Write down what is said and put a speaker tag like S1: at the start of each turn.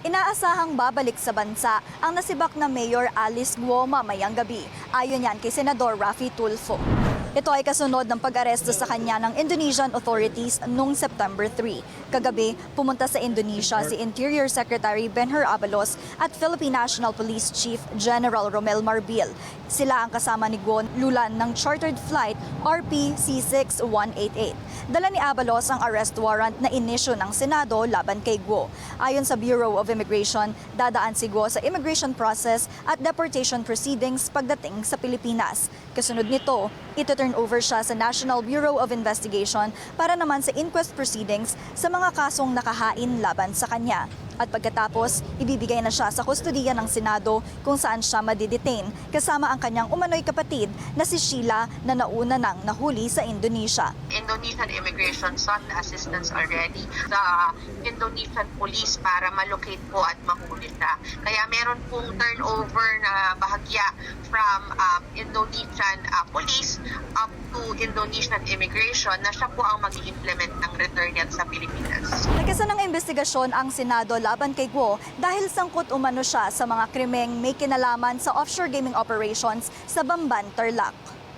S1: Inaasahang babalik sa bansa ang nasibak na Mayor Alice Guo mamayang gabi. Ayon yan kay Senador Rafi Tulfo. Ito ay kasunod ng pag-aresto sa kanya ng Indonesian authorities noong September 3. Kagabi, pumunta sa Indonesia si Interior Secretary Benhur Abalos at Philippine National Police Chief General Romel Marbil. Sila ang kasama ni Guo lulan ng chartered flight RP-C6188. Dala ni Abalos ang arrest warrant na inisyo ng Senado laban kay Guo. Ayon sa Bureau of Immigration, dadaan si Guo sa immigration process at deportation proceedings pagdating sa Pilipinas. Kasunod nito, ito-turn over siya sa National Bureau of Investigation para naman sa inquest proceedings sa mga kasong nakahain laban sa kanya. At pagkatapos, ibibigay na siya sa kustodiya ng Senado kung saan siya madidetain kasama ang kanyang umano'y kapatid na si Sheila na nauna nang nahuli sa Indonesia.
S2: Indonesian immigration sought the assistance already sa Indonesian police para malocate po at mahuli siya. Kaya meron pong turnover na bahagya from um, Indonesian uh, police to Indonesian immigration na siya po ang mag implement ng return yan sa Pilipinas.
S1: Nagkasa ng investigasyon ang Senado laban kay Guo dahil sangkot umano siya sa mga krimeng may kinalaman sa offshore gaming operations sa Bamban, Tarlac.